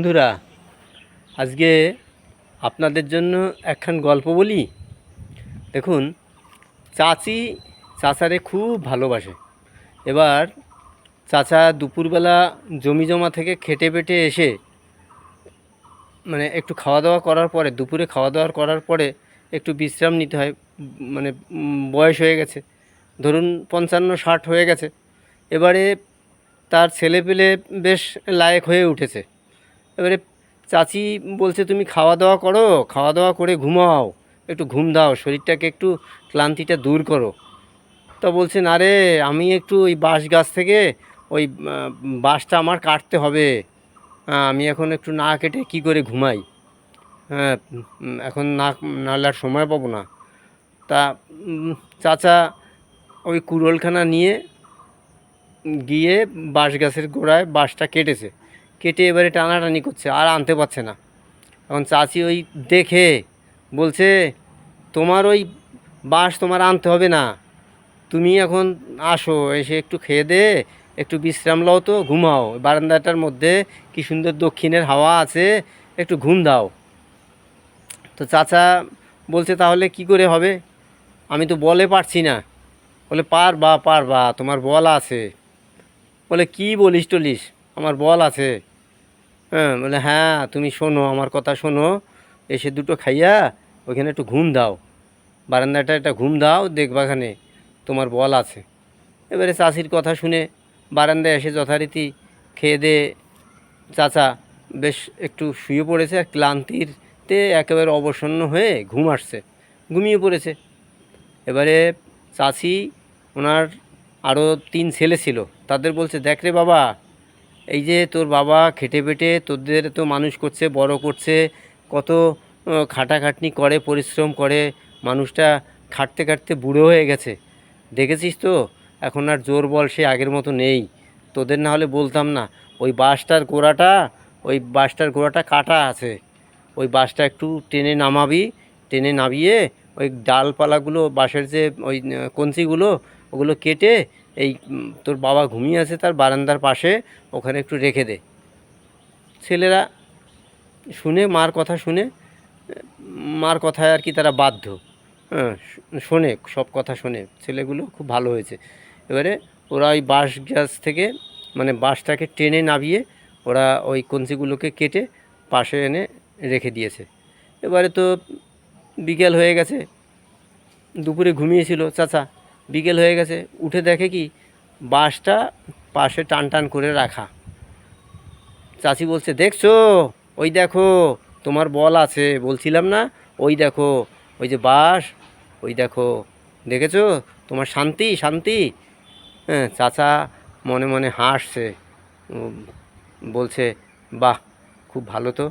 বন্ধুরা, আজকে আপনাদের জন্য একখান গল্প বলি। দেখুন, চাচি চাচারে খুব ভালোবাসে। এবার চাচা দুপুরবেলা জমি জমা থেকে খেটে পেটে এসে মানে একটু খাওয়া দাওয়া করার পরে, দুপুরে খাওয়া দাওয়া করার পরে একটু বিশ্রাম নিতে হয় মানে বয়স হয়ে গেছে। ধরুন পঞ্চান্ন, ষাট হয়ে গেছে। এবারে তার ছেলে পেলে বেশ লায়ক হয়ে উঠেছে। এবারে চাচি বলছে, তুমি খাওয়া দাওয়া করো খাওয়া দাওয়া করে ঘুমাও, একটু ঘুম দাও, শরীরটাকে একটু ক্লান্তিটা দূর করো। তা বলছে, না রে, আমি একটু ওই বাঁশ গাছ থেকে ওই বাঁশটা আমার কাটতে হবে। আমি এখন একটু না কেটে কি করে ঘুমাই? হ্যাঁ এখন না, নাহলে আর সময় পাবো না। তা চাচা ওই কুড়োলখানা নিয়ে গিয়ে বাঁশ গাছের গোড়ায় বাঁশটা কেটেছে। কেটে এবারে টানাটানি করছে, আর আনতে পারছে না। এখন চাচি ওই দেখে বলছে, তোমার ওই বাঁশ তোমার আনতে হবে না। তুমি এখন আসো, এসে একটু খেয়ে দে, একটু বিশ্রাম লও তো, ঘুমাও। বারান্দাটার মধ্যে কি সুন্দর দক্ষিণের হাওয়া আছে, একটু ঘুম দাও। তো চাচা বলছে, তাহলে কি করে হবে? আমি তো বলে পারছি না। বলে পার বা পার বা তোমার বল আছে। বলে, কি বলিস টলিস? আমার বল আছে। হ্যাঁ বলে হ্যাঁ তুমি শোনো, আমার কথা শোনো। এসে দুটো খাইয়া ওইখানে একটু ঘুম দাও। বারান্দাটা একটা ঘুম দাও দেখবাখানে তোমার বল আছে। এবারে চাষির কথা শুনে বারান্দায় এসে যথারীতি খেয়ে দে। চাচা বেশ একটু শুয়ে পড়েছে আর ক্লান্তিতে একেবারে অবসন্ন হয়ে ঘুম আসছে, ঘুমিয়ে পড়েছে। এবারে চাষি ওনার আরও তিন ছেলে ছিল, তাদের বলছে, দেখ রে বাবা এই যে তোর বাবা খেটে পেটে তোদের তো মানুষ করছে, বড় করছে, কত খাটাখাটনি করে, পরিশ্রম করে, মানুষটা খাটতে খাটতে বুড়ো হয়ে গেছে। দেখেছিস তো? এখন আর জোর বল সে আগের মতো নেই। তোদের না হলে বলতাম না, ওই বাসটার গোড়াটা, ওই বাসটার গোড়াটা কাটা আছে। ওই বাসটা একটু টেনে নামাবি, টেনে নামিয়ে ওই ডালপালাগুলো, বাঁশের যে ওই কঞ্চিগুলো, ওগুলো কেটে এই তোর বাবা ঘুমিয়ে আছে তার বারান্দার পাশে, ওখানে একটু রেখে দে। ছেলেরা শুনে, মার কথা শুনে, মার কথায় আর কি তারা বাধ্য। হ্যাঁ শোনে, সব কথা শোনে। ছেলেগুলো খুব ভালো হয়েছে। এবারে ওরা ওই বাঁশ গাছ থেকে মানে বাঁশটাকে টেনে নামিয়ে ওরা ওই কঞ্চিগুলোকে কেটে পাশে এনে রেখে দিয়েছে। এবারে তো বিকেল হয়ে গেছে। দুপুরে ঘুমিয়েছিল চাচা। বিকেল হয়ে গেছে, উঠে দেখে কি বাঁশটা পাশে টান টান করে রাখা। চাচি বলছে, দেখছ? ওই দেখো, তোমার বল আছে। বলছিলাম না, ওই দেখো, ওই যে বাস ওই দেখো, দেখেছ? তোমার শান্তি শান্তি? হ্যাঁ চাচা মনে মনে হাসছে। বলছে, বাহ, খুব ভালো তো।